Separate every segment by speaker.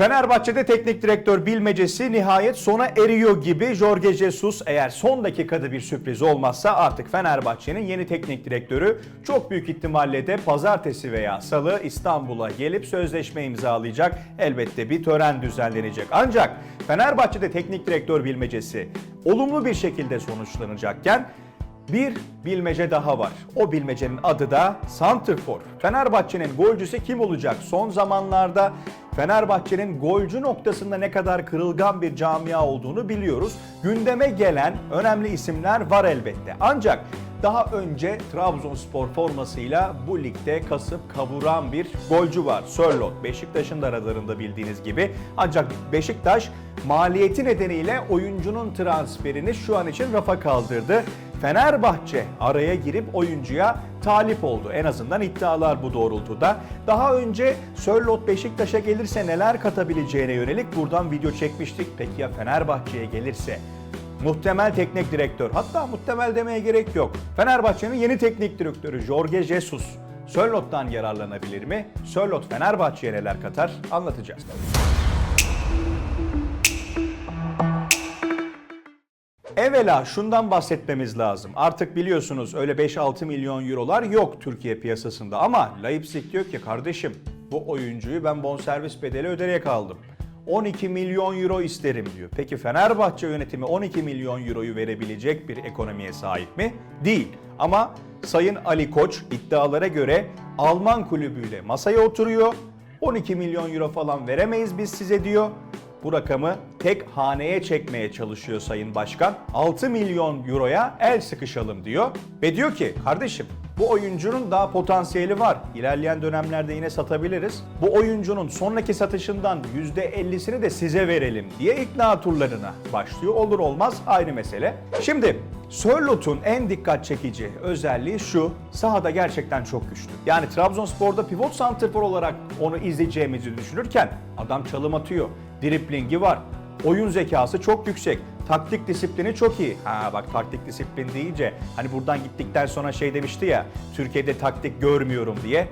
Speaker 1: Fenerbahçe'de teknik direktör bilmecesi nihayet sona eriyor gibi. Jorge Jesus eğer son dakikada bir sürpriz olmazsa artık Fenerbahçe'nin yeni teknik direktörü çok büyük ihtimalle de pazartesi veya salı İstanbul'a gelip sözleşme imzalayacak. Elbette bir tören düzenlenecek. Ancak Fenerbahçe'de teknik direktör bilmecesi olumlu bir şekilde sonuçlanacakken bir bilmece daha var. O bilmecenin adı da Santrfor. Fenerbahçe'nin golcüsü kim olacak? Son zamanlarda Fenerbahçe'nin golcü noktasında ne kadar kırılgan bir camia olduğunu biliyoruz. Gündeme gelen önemli isimler var elbette. Ancak daha önce Trabzonspor formasıyla bu ligde kasıp kavuran bir golcü var. Sörlot. Beşiktaş'ın da radarında bildiğiniz gibi. Ancak Beşiktaş maliyeti nedeniyle oyuncunun transferini şu an için rafa kaldırdı. Fenerbahçe araya girip oyuncuya talip oldu. En azından iddialar bu doğrultuda. Daha önce Sörlot Beşiktaş'a gelirse neler katabileceğine yönelik buradan video çekmiştik. Peki ya Fenerbahçe'ye gelirse? Muhtemel teknik direktör, hatta muhtemel demeye gerek yok. Fenerbahçe'nin yeni teknik direktörü Jorge Jesus. Sörlot'tan yararlanabilir mi? Sörlot Fenerbahçe'ye neler katar? Anlatacağız. Evvela şundan bahsetmemiz lazım. Artık biliyorsunuz öyle 5-6 milyon eurolar yok Türkiye piyasasında ama Leipzig diyor ki kardeşim bu oyuncuyu ben bonservis bedeli öderek aldım. 12 milyon euro isterim diyor. Peki Fenerbahçe yönetimi 12 milyon euroyu verebilecek bir ekonomiye sahip mi? Değil. Ama Sayın Ali Koç iddialara göre Alman kulübüyle masaya oturuyor. 12 milyon euro falan veremeyiz biz size diyor. Bu rakamı tek haneye çekmeye çalışıyor Sayın Başkan. 6 milyon euroya el sıkışalım diyor. Ve diyor ki kardeşim bu oyuncunun daha potansiyeli var. İlerleyen dönemlerde yine satabiliriz. Bu oyuncunun sonraki satışından %50'sini de size verelim diye ikna turlarına başlıyor. Olur olmaz ayrı mesele. Şimdi Sörlot'un en dikkat çekici özelliği şu, sahada gerçekten çok güçlü. Yani Trabzonspor'da pivot santrfor olarak onu izleyeceğimizi düşünürken adam çalım atıyor, driplingi var, oyun zekası çok yüksek, taktik disiplini çok iyi. Ha bak taktik disiplin deyince hani buradan gittikten sonra şey demişti ya, Türkiye'de taktik görmüyorum diye.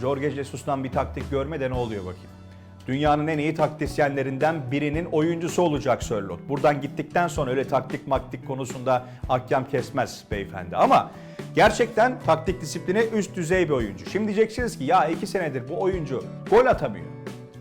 Speaker 1: Jorge Jesus'tan bir taktik görme de ne oluyor bakayım. Dünyanın en iyi taktisyenlerinden birinin oyuncusu olacak Sörlot. Buradan gittikten sonra öyle taktik maktik konusunda ahkam kesmez beyefendi. Ama gerçekten taktik disiplini üst düzey bir oyuncu. Şimdi diyeceksiniz ki ya iki senedir bu oyuncu gol atamıyor.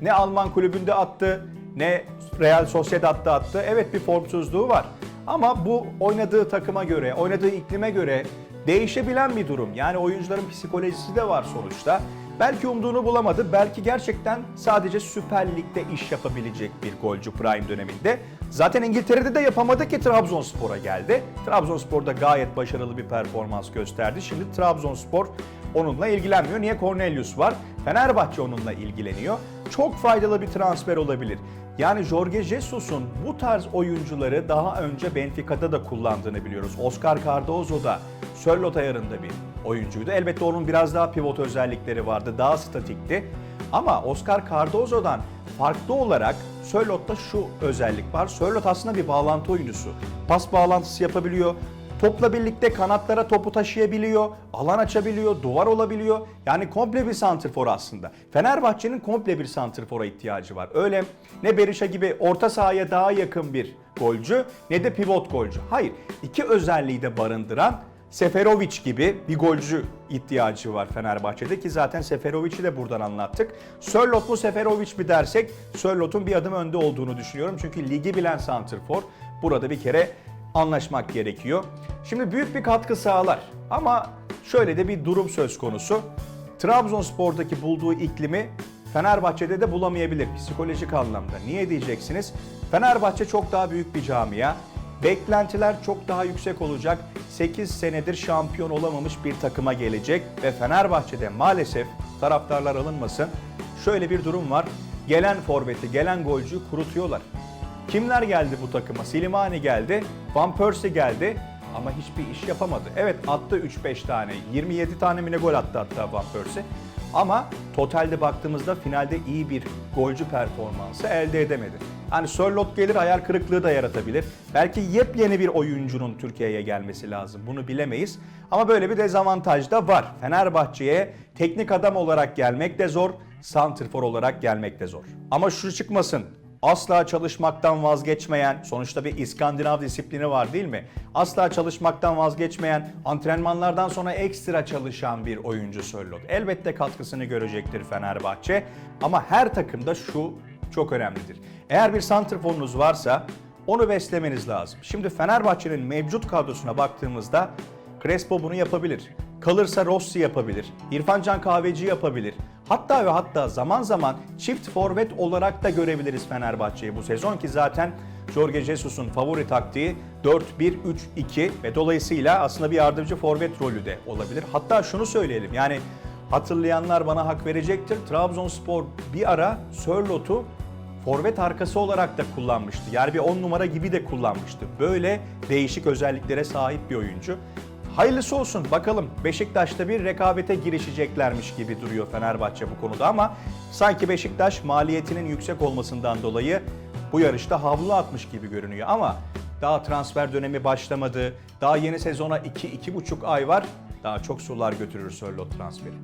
Speaker 1: Ne Alman kulübünde attı ne Real Sociedad'da attı. Evet bir formsuzluğu var. Ama bu oynadığı takıma göre, oynadığı iklime göre değişebilen bir durum. Yani oyuncuların psikolojisi de var sonuçta. Belki umduğunu bulamadı. Belki gerçekten sadece Süper Lig'de iş yapabilecek bir golcü prime döneminde. Zaten İngiltere'de de yapamadı ki Trabzonspor'a geldi. Trabzonspor'da gayet başarılı bir performans gösterdi. Şimdi Trabzonspor onunla ilgilenmiyor. Niye? Cornelius var. Fenerbahçe onunla ilgileniyor. Çok faydalı bir transfer olabilir. Yani Jorge Jesus'un bu tarz oyuncuları daha önce Benfica'da da kullandığını biliyoruz. Oscar Cardozo da Sörlot ayarında bir oyuncuydu. Elbette onun biraz daha pivot özellikleri vardı, daha statikti. Ama Oscar Cardozo'dan farklı olarak Sörlot'ta şu özellik var. Sörlot aslında bir bağlantı oyuncusu. Pas bağlantısı yapabiliyor. Topla birlikte kanatlara topu taşıyabiliyor, alan açabiliyor, duvar olabiliyor. Yani komple bir santrfor aslında. Fenerbahçe'nin komple bir santrfora ihtiyacı var. Öyle ne Berisha gibi orta sahaya daha yakın bir golcü ne de pivot golcü. Hayır, iki özelliği de barındıran Seferovic gibi bir golcü ihtiyacı var Fenerbahçe'de ki zaten Seferovic'i de buradan anlattık. Sörlot mu Seferovic mi dersek Sörlot'un bir adım önde olduğunu düşünüyorum. Çünkü ligi bilen santrfor burada bir kere anlaşmak gerekiyor. Şimdi büyük bir katkı sağlar ama şöyle de bir durum söz konusu. Trabzonspor'daki bulduğu iklimi Fenerbahçe'de de bulamayabilir psikolojik anlamda. Niye diyeceksiniz? Fenerbahçe çok daha büyük bir camia. Beklentiler çok daha yüksek olacak. 8 senedir şampiyon olamamış bir takıma gelecek ve Fenerbahçe'de maalesef taraftarlar alınmasın. Şöyle bir durum var. Gelen forveti, gelen golcüyü kurutuyorlar. Kimler geldi bu takıma? Silimani geldi, Van Persie geldi ama hiçbir iş yapamadı. Evet attı 3-5 tane, 27 tane mi ne gol attı hatta Van Persie. Ama totalde baktığımızda finalde iyi bir golcü performansı elde edemedi. Hani Sörlot gelir hayal kırıklığı da yaratabilir. Belki yepyeni bir oyuncunun Türkiye'ye gelmesi lazım. Bunu bilemeyiz. Ama böyle bir dezavantaj da var. Fenerbahçe'ye teknik adam olarak gelmek de zor, santrfor olarak gelmek de zor. Ama şu çıkmasın. Asla çalışmaktan vazgeçmeyen, sonuçta bir İskandinav disiplini var değil mi? Asla çalışmaktan vazgeçmeyen, antrenmanlardan sonra ekstra çalışan bir oyuncu Sörloth. Elbette katkısını görecektir Fenerbahçe ama her takımda şu çok önemlidir. Eğer bir santrforunuz varsa onu beslemeniz lazım. Şimdi Fenerbahçe'nin mevcut kadrosuna baktığımızda Crespo bunu yapabilir. Kalırsa Rossi yapabilir. İrfan Can Kahveci yapabilir. Hatta ve hatta zaman zaman çift forvet olarak da görebiliriz Fenerbahçe'yi bu sezon ki zaten Jorge Jesus'un favori taktiği 4-1-3-2 ve dolayısıyla aslında bir yardımcı forvet rolü de olabilir. Hatta şunu söyleyelim yani hatırlayanlar bana hak verecektir. Trabzonspor bir ara Sörlot'u forvet arkası olarak da kullanmıştı. Yani bir 10 numara gibi de kullanmıştı. Böyle değişik özelliklere sahip bir oyuncu. Hayırlısı olsun bakalım Beşiktaş'ta bir rekabete girişeceklermiş gibi duruyor Fenerbahçe bu konuda ama sanki Beşiktaş maliyetinin yüksek olmasından dolayı bu yarışta havlu atmış gibi görünüyor ama daha transfer dönemi başlamadı. Daha yeni sezona 2-2,5 ay var. Daha çok sular götürür Sörloth transferi.